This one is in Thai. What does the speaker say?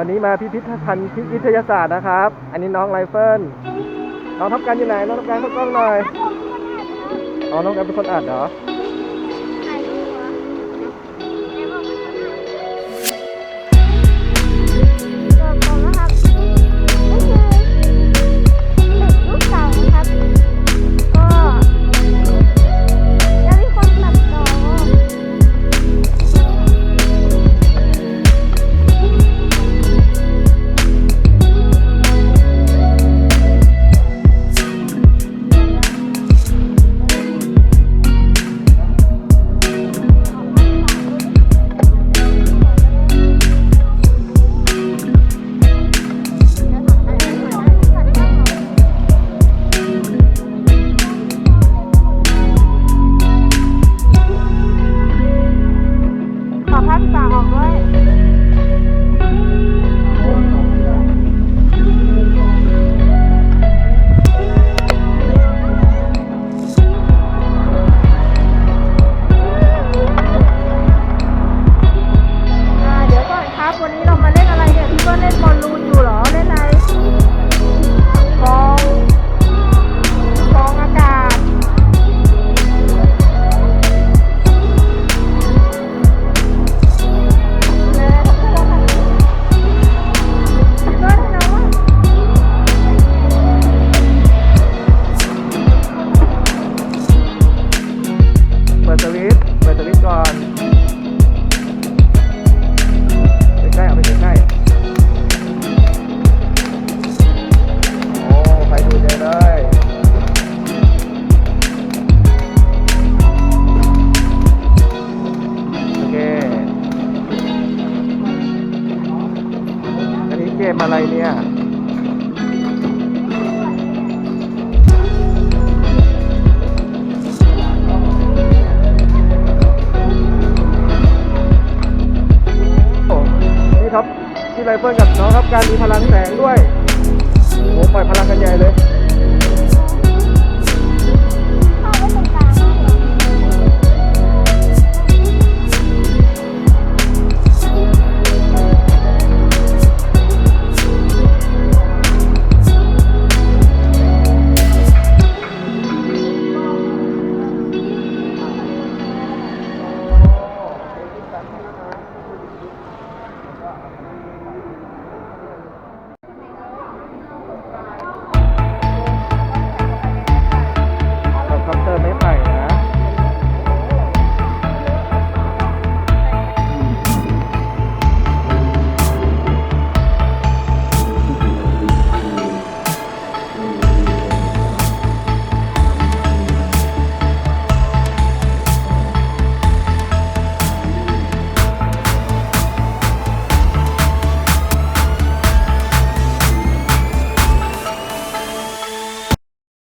วันนี้มาพิพิธภัณฑ์วิทยาศาสตร์นะครับ อันนี้น้องไรเฟิลน้องทับการอยู่ไหน น้องทับการเข้ากล้องหน่อย อ๋อ น้องการเป็นคนอัดเหรอ เกมอะไรเนี่ยโอ้นี่ครับที่ไรเฟิลกับน้องครับการมีพลังแสงด้วย